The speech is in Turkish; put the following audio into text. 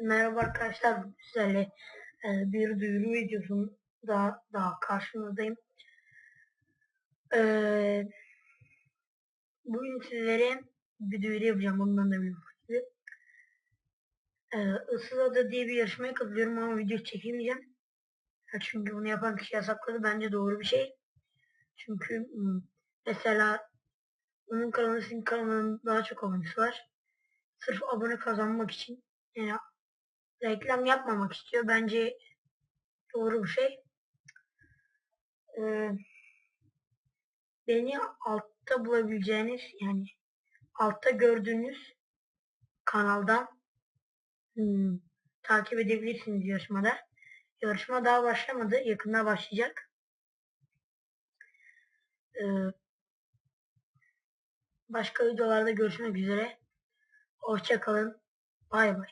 Merhaba arkadaşlar, sizlerle e, bir duyuru videosunun daha, daha karşınızdayım. E, bugün sizlere bir duyuru yapacağım, ondan da bir gibi. E, Issız Ada diye bir yarışmaya katılıyorum ama video çekemeyeceğim. Ya çünkü bunu yapan kişi yasakladı, bence doğru bir şey. Çünkü hmm, mesela onun kanalı sizin kanalının daha çok abonesi var. Sırf abone kazanmak için yani reklam yapmamak istiyor. Bence doğru bir şey. Ee, beni altta bulabileceğiniz yani altta gördüğünüz kanaldan hmm, takip edebilirsiniz yarışmada. Yarışma daha başlamadı. Yakında başlayacak. Ee, başka videolarda görüşmek üzere. Hoşçakalın. Bay bay.